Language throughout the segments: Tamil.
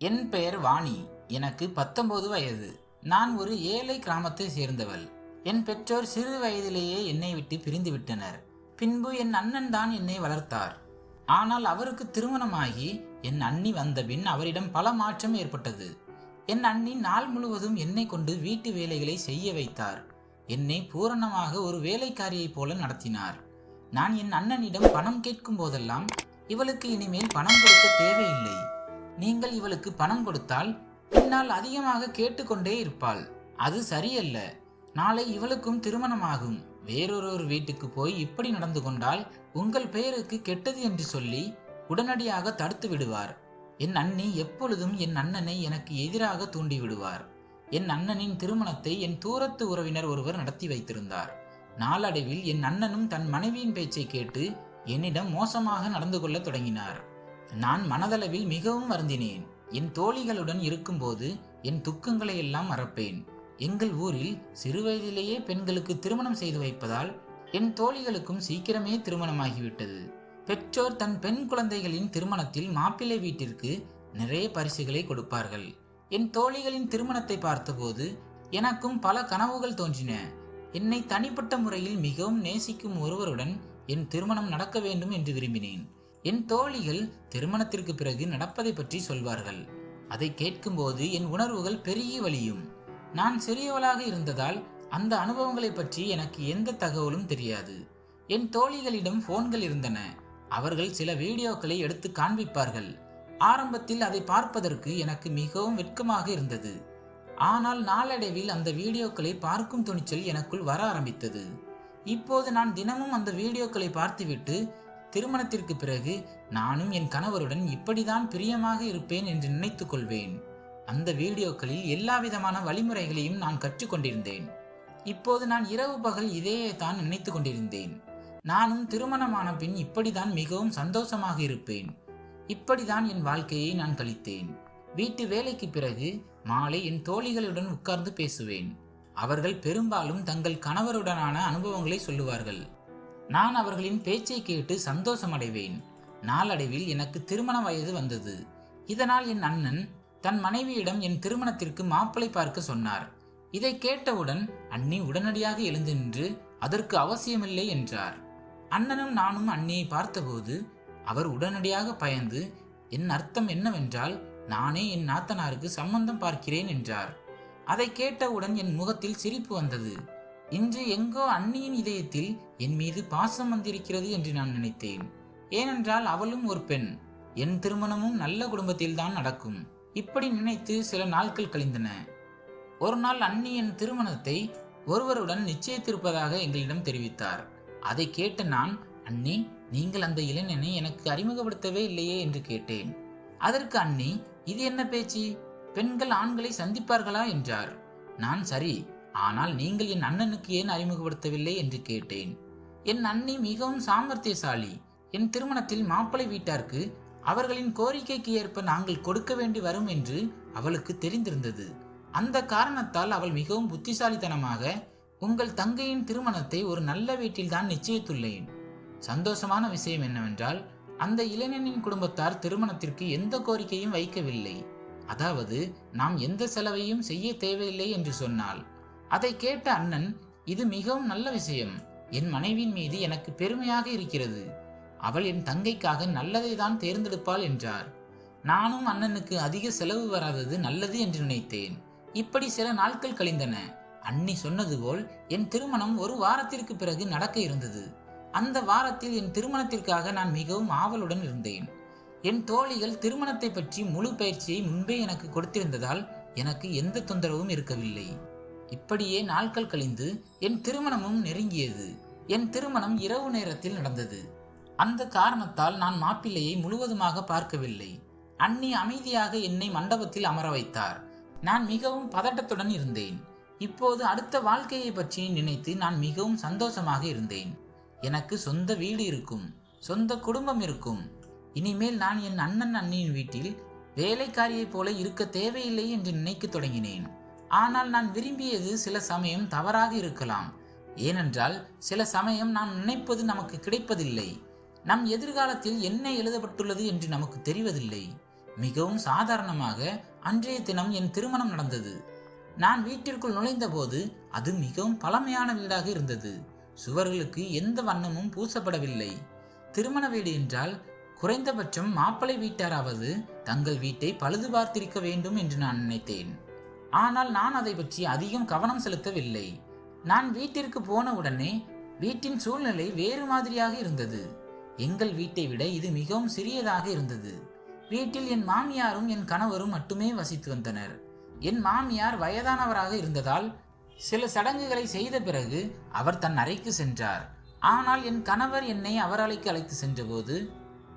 என் பெயர் வாணி. எனக்கு பத்தொன்பது வயது. நான் ஒரு ஏழை கிராமத்தை சேர்ந்தவள். என் பெற்றோர் சிறு வயதிலேயே என்னை விட்டு பிரிந்து விட்டனர். பின்பு என் அண்ணன் தான் என்னை வளர்த்தார். ஆனால் அவருக்கு திருமணமாகி என் அண்ணி வந்தபின் அவரிடம் பல மாற்றம் ஏற்பட்டது. என் அண்ணி நாள் முழுவதும் என்னை கொண்டு வீட்டு வேலைகளை செய்ய வைத்தார். என்னை பூரணமாக ஒரு வேலைக்காரியைப் போல நடத்தினார். நான் என் அண்ணனிடம் பணம் கேட்கும் போதெல்லாம் இவளுக்கு இனிமேல் பணம் கொடுக்க தேவையில்லை. நீங்கள் இவளுக்கு பணம் கொடுத்தால் பின்னால் அதிகமாக கேட்டுக்கொண்டே இருப்பாள். அது சரியல்ல. நாளை இவளுக்கும் திருமணமாகும். வேறொரு வீட்டுக்கு போய் இப்படி நடந்து கொண்டால் உங்கள் பெயருக்கு கெட்டது என்று சொல்லி உடனடியாக தடுத்து விடுவார். என் அண்ணி எப்பொழுதும் என் அண்ணனை எனக்கு எதிராக தூண்டி விடுவார். என் அண்ணனின் திருமணத்தை என் தூரத்து உறவினர் ஒருவர் நடத்தி வைத்திருந்தார். நாளடைவில் என் அண்ணனும் தன் மனைவியின் பேச்சை கேட்டு என்னிடம் மோசமாக நடந்து கொள்ளத் தொடங்கினார். நான் மனதளவில் மிகவும் வருந்தினேன். என் தோழிகளுடன் இருக்கும்போது என் துக்கங்களை எல்லாம் மறப்பேன். எங்கள் ஊரில் சிறுவயதிலேயே பெண்களுக்கு திருமணம் செய்து வைப்பதால் என் தோழிகளுக்கும் சீக்கிரமே திருமணமாகிவிட்டது. பெற்றோர் தன் பெண் குழந்தைகளின் திருமணத்தில் மாப்பிள்ளை வீட்டிற்கு நிறைய பரிசுகளை கொடுப்பார்கள். என் தோழிகளின் திருமணத்தை பார்த்தபோது எனக்கும் பல கனவுகள் தோன்றின. என்னை தனிப்பட்ட முறையில் மிகவும் நேசிக்கும் ஒருவருடன் என் திருமணம் நடக்க வேண்டும் என்று விரும்பினேன். என் தோழிகள் திருமணத்திற்கு பிறகு நடப்பதை பற்றி சொல்வார்கள். அதை கேட்கும்போது என் உணர்வுகள் பெருகி வழியும். நான் சிறியவளாக இருந்ததால் அந்த அனுபவங்களை பற்றி எனக்கு எந்த தகவலும் தெரியாது. என் தோழிகளிடம் போன்கள் இருந்தன. அவர்கள் சில வீடியோக்களை எடுத்து காண்பிப்பார்கள். ஆரம்பத்தில் அதை பார்ப்பதற்கு எனக்கு மிகவும் வெட்கமாக இருந்தது. ஆனால் நாளடைவில் அந்த வீடியோக்களை பார்க்கும் துணிச்சல் எனக்குள் வர ஆரம்பித்தது. இப்போது நான் தினமும் அந்த வீடியோக்களை பார்த்துவிட்டு திருமணத்திற்கு பிறகு நானும் என் கணவருடன் இப்படிதான் பிரியமாக இருப்பேன் என்று நினைத்துக் கொள்வேன். அந்த வீடியோக்களில் எல்லா விதமான வழிமுறைகளையும் நான் கற்றுக்கொண்டிருந்தேன் இப்போது நான் இரவு பகல் இதையே தான் நினைத்து கொண்டிருந்தேன். நானும் திருமணமான பின் இப்படிதான் மிகவும் சந்தோஷமாக இருப்பேன். இப்படிதான் என் வாழ்க்கையை நான் கழித்தேன். வீட்டு வேலைக்கு பிறகு மாலை என் தோழிகளுடன் உட்கார்ந்து பேசுவேன். அவர்கள் பெரும்பாலும் தங்கள் கணவருடனான அனுபவங்களை சொல்லுவார்கள். நான் அவர்களின் பேச்சை கேட்டு சந்தோஷமடைவேன். நாளடைவில் எனக்கு திருமண வயது வந்தது. இதனால் என் அண்ணன் தன் மனைவியிடம் என் திருமணத்திற்கு மாப்பிளை பார்க்க சொன்னார். இதை கேட்டவுடன் அண்ணி உடனடியாக எழுந்து நின்று அதற்கு அவசியமில்லை என்றார். அண்ணனும் நானும் அண்ணியை பார்த்தபோது அவர் உடனடியாக பயந்து என் அர்த்தம் என்னவென்றால் நானே என் நாத்தனாருக்கு சம்பந்தம் பார்க்கிறேன் என்றார். அதை கேட்டவுடன் என் முகத்தில் சிரிப்பு வந்தது. இன்று எங்கோ அண்ணியின் இதயத்தில் என் மீது பாசம் வந்திருக்கிறது என்று நான் நினைத்தேன். ஏனென்றால் அவளும் ஒரு பெண். என் திருமணமும் நல்ல குடும்பத்தில்தான் நடக்கும். இப்படி நினைத்து சில நாட்கள் கழிந்தன. ஒரு நாள் அண்ணி என் திருமணத்தை ஒருவருடன் நிச்சயித்திருப்பதாக எங்களிடம் தெரிவித்தார். அதை கேட்ட நான் அண்ணி நீங்கள் அந்த இளைஞனை எனக்கு அறிமுகப்படுத்தவே இல்லையே என்று கேட்டேன். அதற்கு அண்ணி இது என்ன பேச்சு? பெண்கள் ஆண்களை சந்திப்பார்களா? என்றார். நான் சரி ஆனால் நீங்கள் என் அண்ணனுக்கு ஏன் அறிமுகப்படுத்தவில்லை என்று கேட்டேன். என் அண்ணி மிகவும் சாமர்த்தியசாலி. என் திருமணத்தில் மாப்பிள்ளை வீட்டாருக்கு அவர்களின் கோரிக்கைக்கு ஏற்ப நாங்கள் கொடுக்க வேண்டி வரும் என்று அவளுக்கு தெரிந்திருந்தது. அந்த காரணத்தால் அவள் மிகவும் புத்திசாலித்தனமாக உங்கள் தங்கையின் திருமணத்தை ஒரு நல்ல வீட்டில்தான் நிச்சயித்துள்ளேன். சந்தோஷமான விஷயம் என்னவென்றால் அந்த இளைஞனின் குடும்பத்தார் திருமணத்திற்கு எந்த கோரிக்கையும் வைக்கவில்லை. அதாவது நாம் எந்த செலவையும் செய்ய தேவையில்லை என்று சொன்னாள் அதை கேட்ட அண்ணன் இது மிகவும் நல்ல விஷயம். என் மனைவியின் மீது எனக்கு பெருமையாக இருக்கிறது. அவள் என் தங்கைக்காக நல்லதை தான் தேர்ந்தெடுப்பாள் என்றார். நானும் அண்ணனுக்கு அதிக செலவு வராதது நல்லது என்று நினைத்தேன். இப்படி சில நாட்கள் கழிந்தன. அண்ணி சொன்னது போல் என் திருமணம் ஒரு வாரத்திற்கு பிறகு நடக்க இருந்தது. அந்த வாரத்தில் என் திருமணத்திற்காக நான் மிகவும் ஆவலுடன் இருந்தேன். என் தோழிகள் திருமணத்தை பற்றி முழு பயிற்சியை முன்பே எனக்கு கொடுத்திருந்ததால் எனக்கு எந்த தொந்தரவும் இருக்கவில்லை. இப்படியே நாட்கள் கழிந்து என் திருமணமும் நெருங்கியது. என் திருமணம் இரவு நேரத்தில் நடந்தது. அந்த காரணத்தால் நான் மாப்பிள்ளையை முழுவதுமாக பார்க்கவில்லை. அண்ணி அமைதியாக என்னை மண்டபத்தில் அமர வைத்தார். நான் மிகவும் பதட்டத்துடன் இருந்தேன். இப்போது அடுத்த வாழ்க்கையை பற்றி நினைத்து நான் மிகவும் சந்தோஷமாக இருந்தேன். எனக்கு சொந்த வீடு இருக்கும். சொந்த குடும்பம் இருக்கும். இனிமேல் நான் என் அண்ணன் அண்ணியின் வீட்டில் வேலைக்காரியைப் போல இருக்க தேவையில்லை என்று நினைக்கத் தொடங்கினேன். ஆனால் நான் விரும்பியது சில சமயம் தவறாக இருக்கலாம். ஏனென்றால் சில சமயம் நாம் நினைப்பது நமக்கு கிடைப்பதில்லை. நம் எதிர்காலத்தில் என்ன எழுதப்பட்டுள்ளது என்று நமக்கு தெரிவதில்லை. மிகவும் சாதாரணமாக அன்றைய தினம் என் திருமணம் நடந்தது. நான் வீட்டிற்குள் நுழைந்தபோது அது மிகவும் பழமையான வீடாக இருந்தது. சுவர்களுக்கு எந்த வண்ணமும் பூசப்படவில்லை. திருமண வீடு என்றால் குறைந்தபட்சம் மாப்பிள்ளை வீட்டாராவது தங்கள் வீட்டை பழுது பார்த்திருக்க வேண்டும் என்று நான் நினைத்தேன். ஆனால் நான் அதை பற்றி அதிகம் கவனம் செலுத்தவில்லை. நான் வீட்டிற்கு போன உடனே வீட்டின் சூழ்நிலை வேறு மாதிரியாக இருந்தது. எங்கள் வீட்டை விட இது மிகவும் சிறியதாக இருந்தது. வீட்டில் என் மாமியாரும் என் கணவரும் மட்டுமே வசித்து வந்தனர். என் மாமியார் வயதானவராக இருந்ததால் சில சடங்குகளை செய்த பிறகு அவர் தன் அறைக்கு சென்றார். ஆனால் என் கணவர் என்னை அவர் அறைக்கு அழைத்து சென்றபோது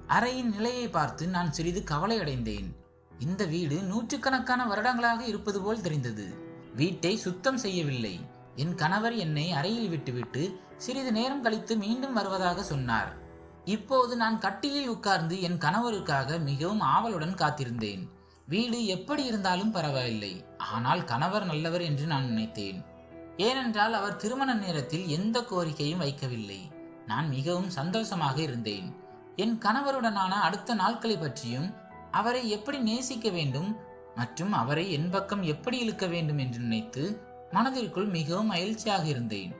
அறையின் நிலையை பார்த்து நான் சிறிது கவலையடைந்தேன். இந்த வீடு நூற்றுக்கணக்கான வருடங்களாக இருப்பது போல் தெரிந்தது. வீட்டை சுத்தம் செய்யவில்லை. என் கணவர் என்னை அறையில் விட்டுவிட்டு சிறிது நேரம் கழித்து மீண்டும் வருவதாக சொன்னார். இப்போது நான் கட்டிலில் உட்கார்ந்து என் கணவருக்காக மிகவும் ஆவலுடன் காத்திருந்தேன். வீடு எப்படி இருந்தாலும் பரவாயில்லை. ஆனால் கணவர் நல்லவர் என்று நான் நினைத்தேன். ஏனென்றால் அவர் திருமண நேரத்தில் எந்த கோரிக்கையும் வைக்கவில்லை. நான் மிகவும் சந்தோஷமாக இருந்தேன். என் கணவருடனான அடுத்த நாட்களை பற்றியும் அவரை எப்படி நேசிக்க வேண்டும் மற்றும் அவரை என் பக்கம் எப்படி இழுக்க வேண்டும் என்று நினைத்து மனதிற்குள் மிகவும் மகிழ்ச்சியாக இருந்தேன்.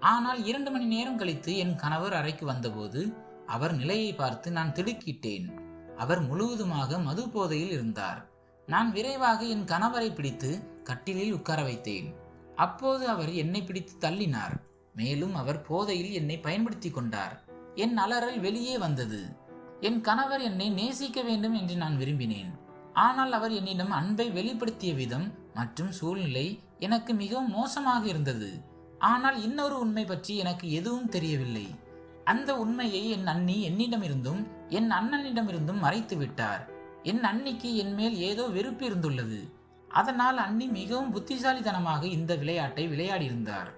ஆனால் இரண்டு மணி நேரம் கழித்து என் கணவர் அறைக்கு வந்தபோது அவர் நிலையை பார்த்து நான் திடுக்கிட்டேன். அவர் முழுவதுமாக மது போதையில் இருந்தார். நான் விரைவாக என் கணவரை பிடித்து கட்டிலில் உட்கார வைத்தேன். அப்போது அவர் என்னை பிடித்து தள்ளினார். மேலும் அவர் போதையில் என்னை பயன்படுத்தி கொண்டார். என் அலறல் வெளியே வந்தது. என் கணவர் என்னை நேசிக்க வேண்டும் என்று நான் விரும்பினேன். ஆனால் அவர் என்னிடம் அன்பை வெளிப்படுத்திய விதம் மற்றும் சூழ்நிலை எனக்கு மிகவும் மோசமாக இருந்தது. ஆனால் இன்னொரு உண்மை பற்றி எனக்கு எதுவும் தெரியவில்லை. அந்த உண்மையை என் அண்ணி என்னிடமிருந்தும் என் அண்ணனிடமிருந்தும் மறைத்து விட்டார். என் அண்ணிக்கு என் மேல் ஏதோ வெறுப்பு இருந்துள்ளது. அதனால் அண்ணி மிகவும் புத்திசாலித்தனமாக இந்த விளையாட்டை விளையாடியிருந்தார்.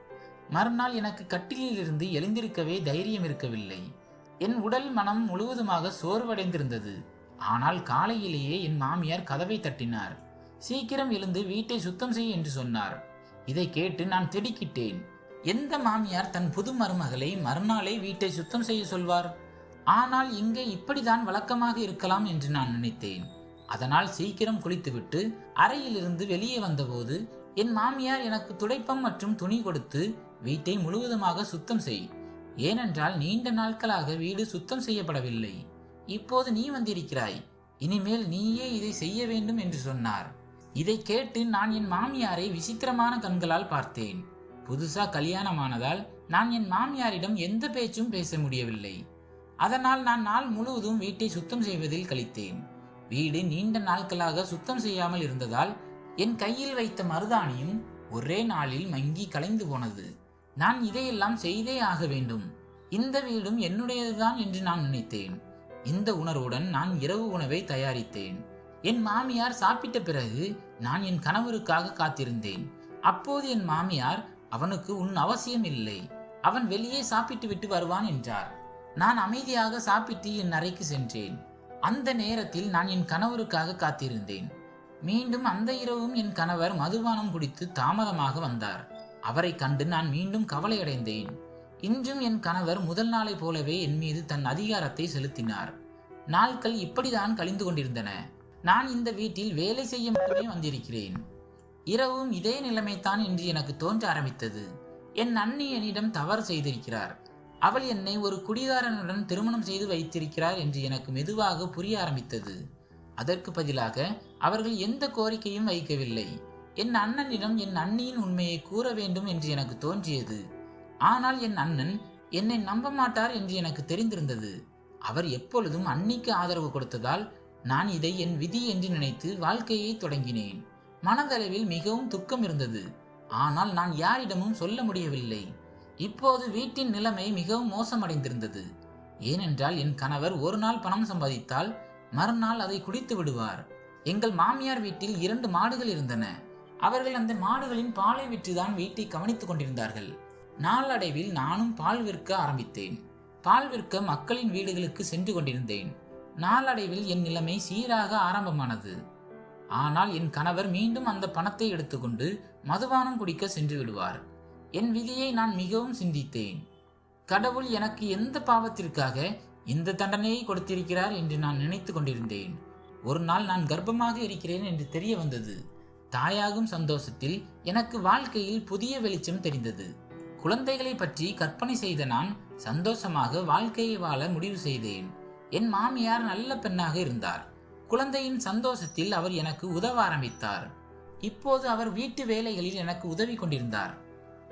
மறுநாள் எனக்கு கட்டிலிலிருந்து எழுந்திருக்கவே தைரியம் இருக்கவில்லை. என் உடல் மனம் முழுவதுமாக சோர்வடைந்திருந்தது. ஆனால் காலையிலேயே என் மாமியார் கதவை தட்டினார். சீக்கிரம் எழுந்து வீட்டை சுத்தம் செய் என்று சொன்னார். இதை கேட்டு நான் திடுக்கிட்டேன். எந்த மாமியார் தன் புது மருமகளை மறுநாளே வீட்டை சுத்தம் செய்ய சொல்வார்? ஆனால் இங்கே இப்படிதான் வழக்கமாக இருக்கலாம் என்று நான் நினைத்தேன். அதனால் சீக்கிரம் குளித்துவிட்டு அறையிலிருந்து வெளியே வந்தபோது என் மாமியார் எனக்கு துடைப்பம் மற்றும் துணி கொடுத்து வீட்டை முழுவதுமாக சுத்தம் செய். ஏனென்றால் நீண்ட நாட்களாக வீடு சுத்தம் செய்யப்படவில்லை. இப்போது நீ வந்திருக்கிறாய். இனிமேல் நீயே இதை செய்ய வேண்டும் என்று சொன்னார். இதை கேட்டு நான் என் மாமியாரை விசித்திரமான கண்களால் பார்த்தேன். புதுசா கல்யாணமானதால் நான் என் மாமியாரிடம் எந்த பேச்சும் பேச முடியவில்லை. அதனால் நான் நாள் முழுவதும் வீட்டை சுத்தம் செய்வதில் கழித்தேன். வீடு நீண்ட நாட்களாக சுத்தம் செய்யாமல் இருந்ததால் என் கையில் வைத்த மருதாணியும் ஒரே நாளில் மங்கி கலைந்து போனது. நான் இதையெல்லாம் செய்தே ஆக வேண்டும். இந்த வீடும் என்னுடையதுதான் என்று நான் நினைத்தேன். இந்த உணர்வுடன் நான் இரவு உணவை தயாரித்தேன். என் மாமியார் சாப்பிட்ட பிறகு நான் என் கணவருக்காக காத்திருந்தேன். அப்போது என் மாமியார் அவனுக்கு உன் அவசியம் இல்லை. அவன் வெளியே சாப்பிட்டு விட்டு வருவான் என்றார். நான் அமைதியாக சாப்பிட்டு என் அறைக்கு சென்றேன். அந்த நேரத்தில் நான் என் கணவருக்காக காத்திருந்தேன். மீண்டும் அந்த இரவும் என் கணவர் மதுபானம் குடித்து தாமதமாக வந்தார். அவரை கண்டு நான் மீண்டும் கவலையடைந்தேன். இன்றும் என் கணவர் முதல் நாளை போலவே என் மீது தன் அதிகாரத்தை செலுத்தினார். நாட்கள் இப்படிதான் கழிந்து கொண்டிருந்தன. நான் இந்த வீட்டில் வேலை செய்ய மட்டுமே வந்திருக்கிறேன். இரவும் இதே நிலைமைத்தான் என்று எனக்கு தோன்ற ஆரம்பித்தது. என் அண்ணி என்னிடம் தவறு செய்திருக்கிறார். அவள் என்னை ஒரு குடிகாரனுடன் திருமணம் செய்து வைத்திருக்கிறார் என்று எனக்கு மெதுவாக புரிய ஆரம்பித்தது. அதற்கு பதிலாக அவர்கள் எந்த கோரிக்கையும் வைக்கவில்லை. என் அண்ணனிடம் என் அண்ணியின் உண்மையை கூற வேண்டும் என்று எனக்கு தோன்றியது. ஆனால் என் அண்ணன் என்னை நம்ப மாட்டார் என்று எனக்கு தெரிந்திருந்தது. அவர் எப்பொழுதும் அன்னிக்கு ஆதரவு கொடுத்ததால் நான் இதை என் விதி என்று நினைத்து வாழ்க்கையை தொடங்கினேன். மனதளவில் மிகவும் துக்கம் இருந்தது. ஆனால் நான் யாரிடமும் சொல்ல முடியவில்லை. இப்போது வீட்டின் நிலைமை மிகவும் மோசமடைந்திருந்தது. ஏனென்றால் என் கணவர் ஒரு நாள் பணம் சம்பாதித்தால் மறுநாள் அதை குடித்து விடுவார். எங்கள் மாமியார் வீட்டில் இரண்டு மாடுகள் இருந்தன. அவர்கள் அந்த மாடுகளின் பாலை விற்றுதான் வீட்டை கவனித்துக் கொண்டிருந்தார்கள். நாளடைவில் நானும் பால் விற்க ஆரம்பித்தேன். பால் விற்க மக்களின் வீடுகளுக்கு சென்று கொண்டிருந்தேன். நாளடைவில் என் நிலைமை சீராக ஆரம்பமானது. ஆனால் என் கணவர் மீண்டும் அந்த பணத்தை எடுத்துக்கொண்டு மதுபானம் குடிக்க சென்று விடுவார். என் விதியை நான் மிகவும் சிந்தித்தேன். கடவுள் எனக்கு எந்த பாவத்திற்காக இந்த தண்டனையை கொடுத்திருக்கிறார் என்று நான் நினைத்து கொண்டிருந்தேன். ஒரு நாள் நான் கர்ப்பமாக இருக்கிறேன் என்று தெரிய வந்தது. தாயாகும் சந்தோஷத்தில் எனக்கு வாழ்க்கையில் புதிய வெளிச்சம் தெரிந்தது. குழந்தைகளை பற்றி கற்பனை செய்த நான் சந்தோஷமாக வாழ்க்கையை வாழ முடிவு செய்தேன். என் மாமியார் நல்ல பெண்ணாக இருந்தார். குழந்தையின் சந்தோஷத்தில் அவர் எனக்கு உதவ ஆரம்பித்தார். இப்போது அவர் வீட்டு வேலைகளில் எனக்கு உதவி கொண்டிருந்தார்.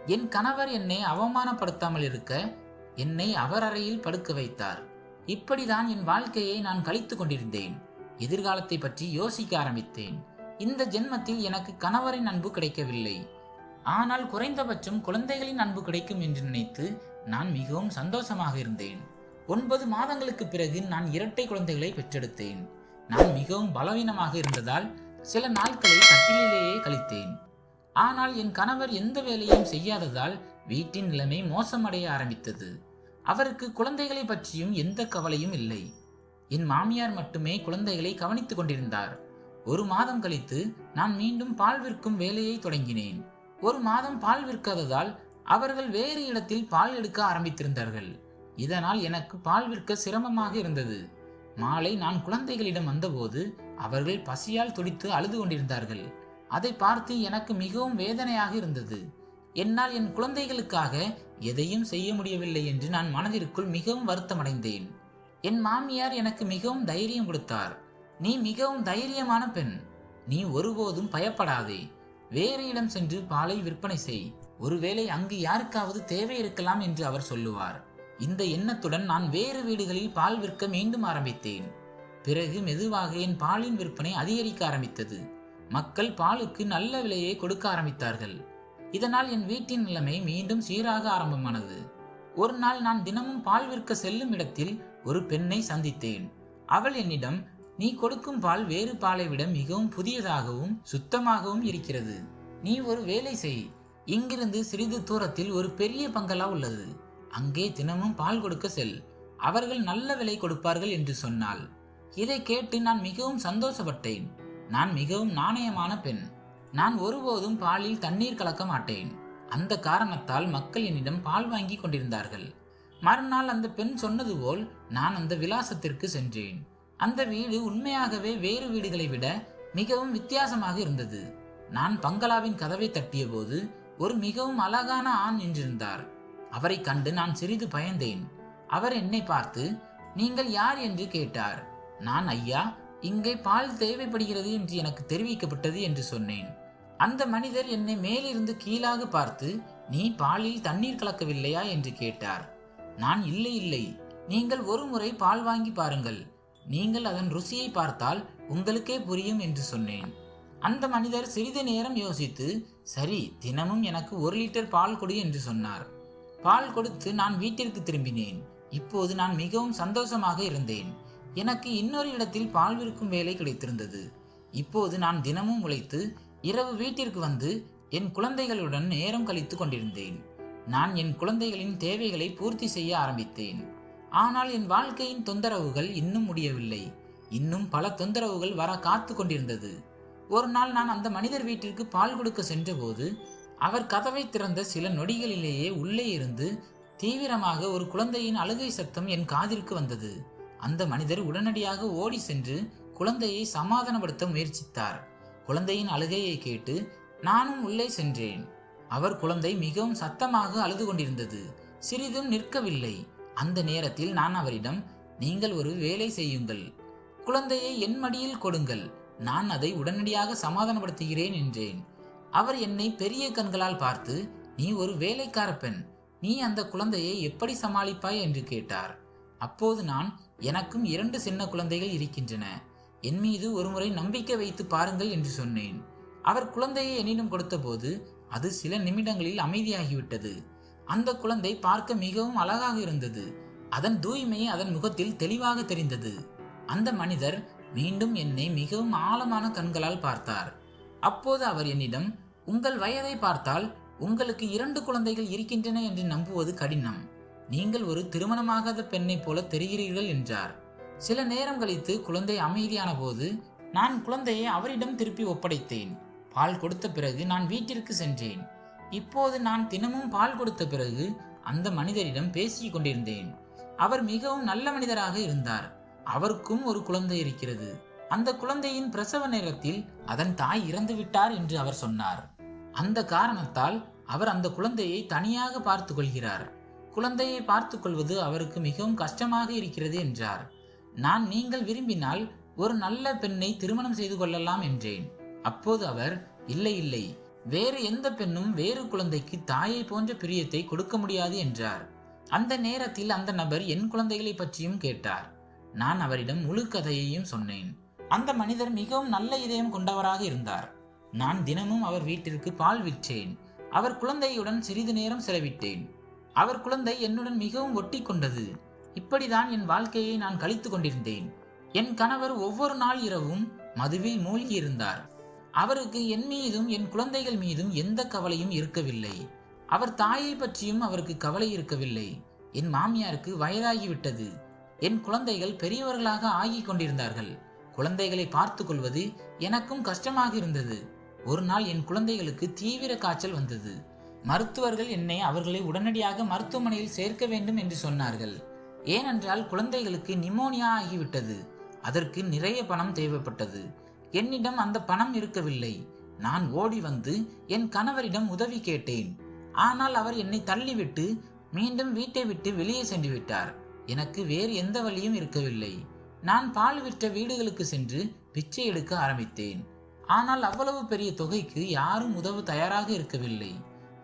என் கணவர் என்னை அவமானப்படுத்தாமல் இருக்க என்னை அவர் அறையில் படுக்க வைத்தார். இப்படிதான் என் வாழ்க்கையை நான் கழித்துக் கொண்டிருந்தேன். எதிர்காலத்தை பற்றி யோசிக்க ஆரம்பித்தேன். இந்த ஜென்மத்தில் எனக்கு கணவரின் அன்பு கிடைக்கவில்லை. ஆனால் குறைந்தபட்சம் குழந்தைகளின் அன்பு கிடைக்கும் என்று நினைத்து நான் மிகவும் சந்தோஷமாக இருந்தேன். ஒன்பது மாதங்களுக்கு பிறகு நான் இரட்டை குழந்தைகளை பெற்றெடுத்தேன். நான் மிகவும் பலவீனமாக இருந்ததால் சில நாட்களை கட்டிலேயே கழித்தேன். ஆனால் என் கணவர் எந்த வேலையும் செய்யாததால் வீட்டின் நிலைமை மோசமடைய ஆரம்பித்தது. அவருக்கு குழந்தைகளை பற்றியும் எந்த கவலையும் இல்லை. என் மாமியார் மட்டுமே குழந்தைகளை கவனித்துக் கொண்டிருந்தார். ஒரு மாதம் கழித்து நான் மீண்டும் பால் விற்கும் வேலையை தொடங்கினேன். ஒரு மாதம் பால் விற்காததால் அவர்கள் வேறு இடத்தில் பால் எடுக்க ஆரம்பித்திருந்தார்கள். இதனால் எனக்கு பால் விற்க சிரமமாக இருந்தது. மாலை நான் குழந்தைகளிடம் வந்தபோது அவர்கள் பசியால் துடித்து அழுது கொண்டிருந்தார்கள். அதை பார்த்து எனக்கு மிகவும் வேதனையாக இருந்தது. என்னால் என் குழந்தைகளுக்காக எதையும் செய்ய முடியவில்லை என்று நான் மனதிற்குள் மிகவும் வருத்தமடைந்தேன். என் மாமியார் எனக்கு மிகவும் தைரியம் கொடுத்தார். நீ மிகவும் தைரியமான பெண். நீ ஒருபோதும் பயப்படாதே. வேறு இடம் சென்று பாலை விற்பனை செய். ஒருவேளை அங்கு யாருக்காவது தேவை இருக்கலாம் என்று அவர் சொல்லுவார். இந்த எண்ணத்துடன் நான் வேறு வீடுகளில் பால் விற்க மீண்டும் ஆரம்பித்தேன். பிறகு மெதுவாக என் பாலின் விற்பனை அதிகரிக்க ஆரம்பித்தது. மக்கள் பாலுக்கு நல்ல விலையை கொடுக்க ஆரம்பித்தார்கள். இதனால் என் வீட்டின் நிலைமை மீண்டும் சீராக ஆரம்பமானது. ஒரு நாள் நான் தினமும் பால் விற்க செல்லும் இடத்தில் ஒரு பெண்ணை சந்தித்தேன். அவள் என்னிடம் நீ கொடுக்கும் பால் வேறு பாலை விட மிகவும் புதியதாகவும் சுத்தமாகவும் இருக்கிறது. நீ ஒரு வேலை செய். இங்கிருந்து சிறிது தூரத்தில் ஒரு பெரிய பங்களா உள்ளது. அங்கே தினமும் பால் கொடுக்க செல். அவர்கள் நல்ல விலை கொடுப்பார்கள் என்று சொன்னாள். இதை கேட்டு நான் மிகவும் சந்தோஷப்பட்டேன். நான் மிகவும் நாணயமான பெண். நான் ஒருபோதும் பாலில் தண்ணீர் கலக்க மாட்டேன். அந்த காரணத்தால் மக்கள் என்னிடம் பால் வாங்கி கொண்டிருந்தார்கள். மறுநாள் அந்த பெண் சொன்னது போல் நான் அந்த விலாசத்திற்கு சென்றேன். அந்த வீடு உண்மையாகவே வேறு வீடுகளை விட மிகவும் வித்தியாசமாக இருந்தது. நான் பங்களாவின் கதவை தட்டிய போது ஒரு மிகவும் அழகான ஆண் நின்றிருந்தார். அவரை கண்டு நான் சிறிது பயந்தேன். அவர் என்னை பார்த்து நீங்கள் யார்? என்று கேட்டார். நான் ஐயா இங்கே பால் தேவைப்படுகிறது என்று எனக்கு தெரிவிக்கப்பட்டது என்று சொன்னேன். அந்த மனிதர் என்னை மேலிருந்து கீழாக பார்த்து நீ பாலில் தண்ணீர் கலக்கவில்லையா? என்று கேட்டார். நான் இல்லை இல்லை. நீங்கள் ஒரு முறை பால் வாங்கி பாருங்கள். நீங்கள் அதன் ருசியை பார்த்தால் உங்களுக்கே புரியும் என்று சொன்னேன். அந்த மனிதர் சிறிது நேரம் யோசித்து சரி தினமும் எனக்கு ஒரு லிட்டர் பால் கொடு என்று சொன்னார். பால் கொடுத்து நான் வீட்டிற்கு திரும்பினேன். இப்போது நான் மிகவும் சந்தோஷமாக இருந்தேன். எனக்கு இன்னொரு இடத்தில் பால் விற்கும் வேலை கிடைத்திருந்தது. இப்போது நான் தினமும் உழைத்து இரவு வீட்டிற்கு வந்து என் குழந்தைகளுடன் நேரம் கழித்து கொண்டிருந்தேன். நான் என் குழந்தைகளின் தேவைகளை பூர்த்தி செய்ய ஆரம்பித்தேன். ஆனால் என் வாழ்க்கையின் தொந்தரவுகள் இன்னும் முடியவில்லை. இன்னும் பல தொந்தரவுகள் வர காத்து கொண்டிருந்தது. ஒரு நாள் நான் அந்த மனிதர் வீட்டிற்கு பால் கொடுக்க சென்றபோது அவர் கதவை திறந்த சில நொடிகளிலேயே உள்ளே இருந்து தீவிரமாக ஒரு குழந்தையின் அழுகை சத்தம் என் காதிற்கு வந்தது. அந்த மனிதர் உடனடியாக ஓடி சென்று குழந்தையை சமாதானப்படுத்த முயற்சித்தார். குழந்தையின் அழுகையை கேட்டு நானும் உள்ளே சென்றேன். அவர் குழந்தை மிகவும் சத்தமாக அழுது கொண்டிருந்தது. சிறிதும் நிற்கவில்லை. அந்த நேரத்தில் நான் அவரிடம் நீங்கள் ஒரு வேலை செய்யுங்கள். குழந்தையை என் மடியில் கொடுங்கள். நான் அதை உடனடியாக சமாதானப்படுத்துகிறேன் என்றேன். அவர் என்னை பெரிய கண்களால் பார்த்து நீ ஒரு வேலைக்கார பெண். நீ அந்த குழந்தையை எப்படி சமாளிப்பாய்? என்று கேட்டார். அப்போது நான் எனக்கும் இரண்டு சின்ன குழந்தைகள் இருக்கின்றன. என் மீது ஒருமுறை நம்பிக்கை வைத்து பாருங்கள் என்று சொன்னேன். அவர் குழந்தையை என்னிடம் கொடுத்தபோது அது சில நிமிடங்களில் அமைதியாகிவிட்டது. அந்த குழந்தை பார்க்க மிகவும் அழகாக இருந்தது. அதன் தூய்மை அதன் முகத்தில் தெளிவாக தெரிந்தது. அந்த மனிதர் மீண்டும் என்னை மிகவும் ஆழமான கண்களால் பார்த்தார். அப்போது அவர் என்னிடம் உங்கள் வயதை பார்த்தால் உங்களுக்கு இரண்டு குழந்தைகள் இருக்கின்றன என்று நம்புவது கடினம். நீங்கள் ஒரு திருமணமாகாத பெண்ணைப் போல தெரிகிறீர்கள் என்றார். சில நேரம் கழித்து குழந்தை அமைதியான போது நான் குழந்தையை அவரிடம் திருப்பி ஒப்படைத்தேன். பால் கொடுத்த பிறகு நான் வீட்டிற்கு சென்றேன். இப்போது நான் தினமும் பால் கொடுத்த பிறகு அந்த மனிதரிடம் பேசிக் கொண்டிருந்தேன். அவர் மிகவும் நல்ல மனிதராக இருந்தார். அவருக்கும் ஒரு குழந்தை இருக்கிறது. அந்த குழந்தையின் பிரசவ நேரத்தில் அதன் தாய் இறந்து விட்டார் என்று அவர் சொன்னார். அந்த காரணத்தால் அவர் அந்த குழந்தையை தனியாக பார்த்து கொள்கிறார். குழந்தையை பார்த்து கொள்வது அவருக்கு மிகவும் கஷ்டமாக இருக்கிறது என்றார். நான் நீங்கள் விரும்பினால் ஒரு நல்ல பெண்ணை திருமணம் செய்து கொள்ளலாம் என்றேன். அப்போது அவர் இல்லை இல்லை வேறு எந்த பெண்ணும் வேறு குழந்தைக்கு தாயை போன்ற பிரியத்தை கொடுக்க முடியாது என்றார். அந்த நேரத்தில் அந்த நபர் என் குழந்தைகளை பற்றியும் கேட்டார். நான் அவரிடம் முழு கதையையும் சொன்னேன். அந்த மனிதர் மிகவும் நல்ல இதயம் கொண்டவராக இருந்தார். நான் தினமும் அவர் வீட்டிற்கு பால் விற்றேன். அவர் குழந்தையுடன் சிறிது நேரம் செலவிட்டேன். அவர் குழந்தை என்னுடன் மிகவும் ஒட்டி கொண்டது. இப்படிதான் என் வாழ்க்கையை நான் கழித்து கொண்டிருந்தேன். என் கணவர் ஒவ்வொரு நாள் இரவும் மதுவில் மூழ்கி இருந்தார். அவருக்கு என் மீதும் என் குழந்தைகள் மீதும் எந்த கவலையும் இருக்கவில்லை. அவர் தாயை பற்றியும் அவருக்கு கவலை இருக்கவில்லை. என் மாமியாருக்கு வயதாகிவிட்டது. என் குழந்தைகள் பெரியவர்களாக ஆகி கொண்டிருந்தார்கள். குழந்தைகளை பார்த்து கொள்வது எனக்கும் கஷ்டமாக இருந்தது. ஒரு நாள் என் குழந்தைகளுக்கு தீவிர காய்ச்சல் வந்தது. மருத்துவர்கள் என்னை அவர்களை உடனடியாக மருத்துவமனையில் சேர்க்க வேண்டும் என்று சொன்னார்கள். ஏனென்றால் குழந்தைகளுக்கு நிமோனியா ஆகிவிட்டது. அதற்கு நிறைய பணம் தேவைப்பட்டது. என்னிடம் அந்த பணம் இருக்கவில்லை. நான் ஓடி வந்து என் கணவரிடம் உதவி கேட்டேன். ஆனால் அவர் என்னை தள்ளிவிட்டு மீண்டும் வீட்டை விட்டு வெளியே சென்று விட்டார். எனக்கு வேறு எந்த வழியும் இருக்கவில்லை. நான் பால் விற்ற வீடுகளுக்கு சென்று பிச்சை எடுக்க ஆரம்பித்தேன். ஆனால் அவ்வளவு பெரிய தொகைக்கு யாரும் உதவ தயாராக இருக்கவில்லை.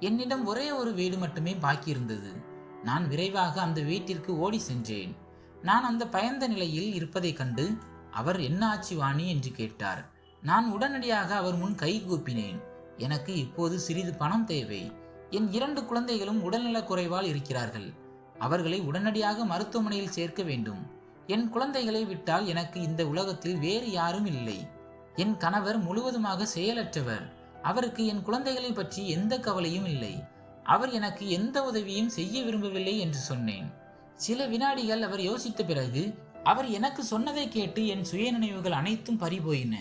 என்னிடம் ஒரே ஒரு வீடு மட்டுமே பாக்கியிருந்தது நான் விரைவாக அந்த வீட்டிற்கு ஓடி சென்றேன். நான் அந்த பயந்த நிலையில் இருப்பதைக் கண்டு அவர் என்ன ஆச்சு வாணி என்று கேட்டார். நான் உடனடியாக அவர் முன் கை கூப்பினேன். எனக்கு இப்போது சிறிது பணம் தேவை. என் இரண்டு குழந்தைகளும் உடல்நலக் குறைவால் இருக்கிறார்கள். அவர்களை உடனடியாக மருத்துவமனையில் சேர்க்க வேண்டும். என் குழந்தைகளை விட்டால் எனக்கு இந்த உலகத்தில் வேறு யாரும் இல்லை. என் கணவர் முழுவதுமாக செயலற்றவர். அவருக்கு என் குழந்தைகளை பற்றி எந்த கவலையும் இல்லை. அவர் எனக்கு எந்த உதவியும் செய்ய விரும்பவில்லை என்று சொன்னேன். சில வினாடிகள் அவர் யோசித்த பிறகு அவர் எனக்கு சொன்னதை கேட்டு என் சுயநினைவுகள் அனைத்தும் பறிபோயின.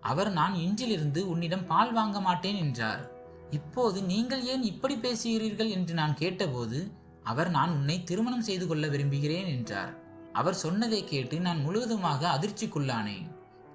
அவர் நான் இன்றிலிருந்து உன்னிடம் பால் வாங்க மாட்டேன் என்றார். இப்போது நீங்கள் ஏன் இப்படி பேசுகிறீர்கள் என்று நான் கேட்டபோது அவர் நான் உன்னை திருமணம் செய்து கொள்ள விரும்புகிறேன் என்றார். அவர் சொன்னதை கேட்டு நான் முழுவதுமாக அதிர்ச்சிக்குள்ளானேன்.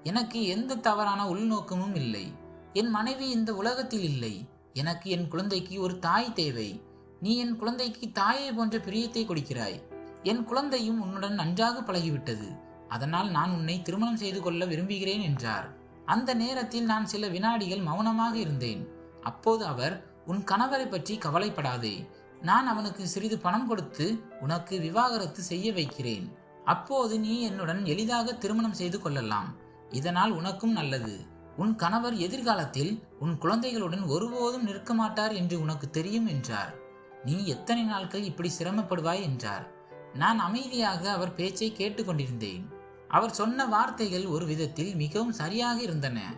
எனக்கு எந்த தவறான உள்நோக்கமும் இல்லை. என் மனைவி இந்த உலகத்தில் இல்லை. எனக்கு என் குழந்தைக்கு ஒரு தாய் தேவை. நீ என் குழந்தைக்கு தாயை போன்ற பிரியத்தை கொடுக்கிறாய். என் குழந்தையும் உன்னுடன் நன்றாக பழகிவிட்டது. அதனால் நான் உன்னை திருமணம் செய்து கொள்ள விரும்புகிறேன் என்றார். அந்த நேரத்தில் நான் சில வினாடிகள் மௌனமாக இருந்தேன். அப்போது அவர் உன் கணவரை பற்றி கவலைப்படாதே. நான் அவனுக்கு சிறிது பணம் கொடுத்து உனக்கு விவாகரத்து செய்ய வைக்கிறேன். அப்போது நீ என்னுடன் எளிதாக திருமணம் செய்து கொள்ளலாம். இதனால் உனக்கும் நல்லது. உன் கணவர் எதிர்காலத்தில் உன் குழந்தைகளுடன் ஒருபோதும் நிற்க மாட்டார் என்று உனக்கு தெரியும் என்றார். நீ எத்தனை நாட்கள் இப்படி சிரமப்படுவாய்? என்றார். நான் அமைதியாக அவர் பேச்சை கேட்டுக்கொண்டிருந்தேன். அவர் சொன்ன வார்த்தைகள் ஒரு விதத்தில் மிகவும் சரியாக இருந்தன.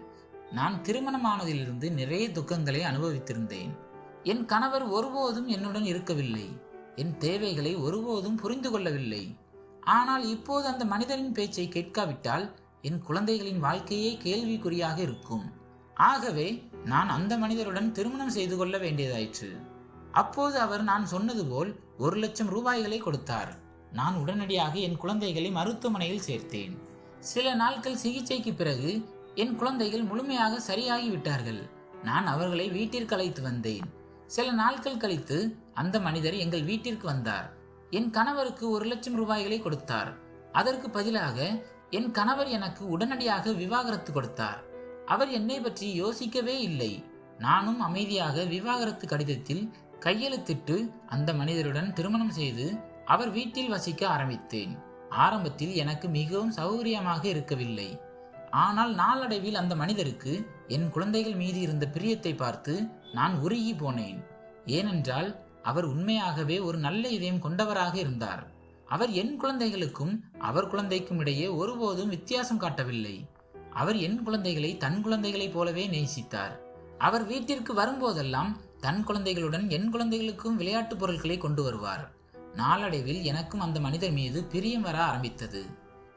நான் திருமணமானதிலிருந்து நிறைய துக்கங்களை அனுபவித்திருந்தேன். என் கணவர் ஒருபோதும் என்னுடன் இருக்கவில்லை. என் தேவைகளை ஒருபோதும் புரிந்து கொள்ளவில்லை. ஆனால் இப்போது அந்த மனிதரின் பேச்சை கேட்காவிட்டால் என் குழந்தைகளின் வாழ்க்கையே கேள்விக்குறியாக இருக்கும். ஆகவே நான் அந்த மனிதருடன் திருமணம் செய்து கொள்ள வேண்டியதாயிற்று. அப்போது அவர் நான் சொன்னது போல் ஒரு லட்சம் ரூபாய்களை கொடுத்தார். நான் உடனடியாக என் குழந்தைகளை மருத்துவமனையில் சேர்த்தேன். சில நாட்கள் சிகிச்சைக்கு பிறகு என் குழந்தைகள் முழுமையாக சரியாகி விட்டார்கள். நான் அவர்களை வீட்டிற்கு அழைத்து வந்தேன். சில நாட்கள் கழித்து அந்த மனிதர் எங்கள் வீட்டிற்கு வந்தார். என் கணவருக்கு ஒரு லட்சம் ரூபாய்களை கொடுத்தார். அதற்கு பதிலாக என் கணவர் எனக்கு உடனடியாக விவாகரத்து கொடுத்தார். அவர் என்னை பற்றி யோசிக்கவே இல்லை. நானும் அமைதியாக விவாகரத்து கடிதத்தில் கையெழுத்திட்டு அந்த மனிதருடன் திருமணம் செய்து அவர் வீட்டில் வசிக்க ஆரம்பித்தேன். ஆரம்பத்தில் எனக்கு மிகவும் சௌகரியமாக இருக்கவில்லை. ஆனால் நாளடைவில் அந்த மனிதருக்கு என் குழந்தைகள் மீது இருந்த பிரியத்தை பார்த்து நான் உருகி போனேன். ஏனென்றால் அவர் உண்மையாகவே ஒரு நல்ல இதயம் கொண்டவராக இருந்தார். அவர் என் குழந்தைகளுக்கும் அவர் குழந்தைக்கும் இடையே ஒருபோதும் வித்தியாசம் காட்டவில்லை. அவர் என் குழந்தைகளை தன் குழந்தைகளைப் போலவே நேசித்தார். அவர் வீட்டிற்கு வரும்போதெல்லாம் தன் குழந்தைகளுடன் என் குழந்தைகளுக்கும் விளையாட்டுப் பொருட்களை கொண்டு வருவார். நாளடைவில் எனக்கும் அந்த மனிதர் மீது பிரியம் வர ஆரம்பித்தது.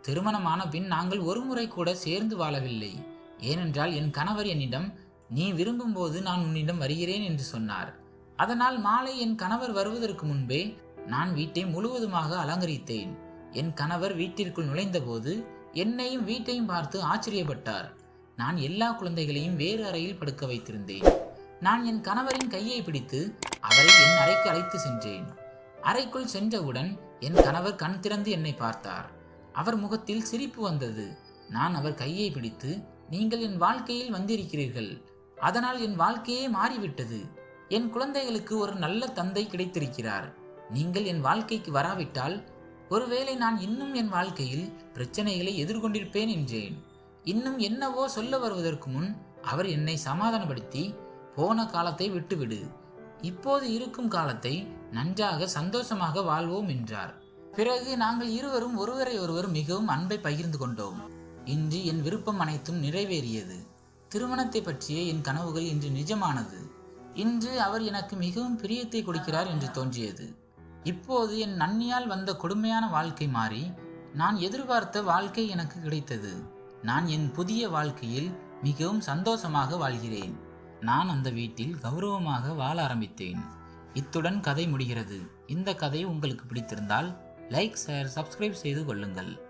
திருமணமான பின் நாங்கள் ஒரு முறை கூட சேர்ந்து வாழவில்லை. ஏனென்றால் என் கணவர் என்னிடம் நீ விரும்பும்போது நான் உன்னிடம் வருகிறேன் என்று சொன்னார். அதனால் மாலை என் கணவர் வருவதற்கு முன்பே நான் வீட்டை முழுவதுமாக அலங்கரித்தேன். என் கணவர் வீட்டிற்குள் நுழைந்தபோது என்னையும் வீட்டையும் பார்த்து ஆச்சரியப்பட்டார். நான் எல்லா குழந்தைகளையும் வேறு அறையில் படுக்க வைத்திருந்தேன். நான் என் கணவரின் கையை பிடித்து அவரை என் அறைக்கு அழைத்து சென்றேன். அறைக்குள் சென்றவுடன் என் கணவர் கண் திறந்து என்னை பார்த்தார். அவர் முகத்தில் சிரிப்பு வந்தது. நான் அவர் கையை பிடித்து நீங்கள் என் வாழ்க்கையில் வந்திருக்கிறீர்கள். அதனால் என் வாழ்க்கையே மாறிவிட்டது. என் குழந்தைகளுக்கு ஒரு நல்ல தந்தை கிடைத்திருக்கிறார். நீங்கள் என் வாழ்க்கைக்கு வராவிட்டால் ஒருவேளை நான் இன்னும் என் வாழ்க்கையில் பிரச்சனைகளை எதிர்கொண்டிருப்பேன் என்றேன். இன்னும் என்னவோ சொல்ல வருவதற்கு முன் அவர் என்னை சமாதானப்படுத்தி போன காலத்தை விட்டுவிடு. இப்போது இருக்கும் காலத்தை நன்றாக சந்தோஷமாக வாழ்வோம் என்றார். பிறகு நாங்கள் இருவரும் ஒருவரை ஒருவர் மிகவும் அன்பை பகிர்ந்து கொண்டோம். இன்று என் விருப்பம் அனைத்தும் நிறைவேறியது. திருமணத்தை பற்றிய என் கனவுகள் இன்று நிஜமானது. இன்று அவர் எனக்கு மிகவும் பிரியத்தை கொடுக்கிறார் என்று தோன்றியது. இப்போது என் நன்னியால் வந்த கொடுமையான வாழ்க்கை மாறி நான் எதிர்பார்த்த வாழ்க்கை எனக்கு கிடைத்தது. நான் என் புதிய வாழ்க்கையில் மிகவும் சந்தோஷமாக வாழ்கிறேன். நான் அந்த வீட்டில் கௌரவமாக வாழ ஆரம்பித்தேன். இத்துடன் கதை முடிகிறது. இந்த கதை உங்களுக்கு பிடித்திருந்தால் லைக் ஷேர் சப்ஸ்கிரைப் செய்து கொள்ளுங்கள்.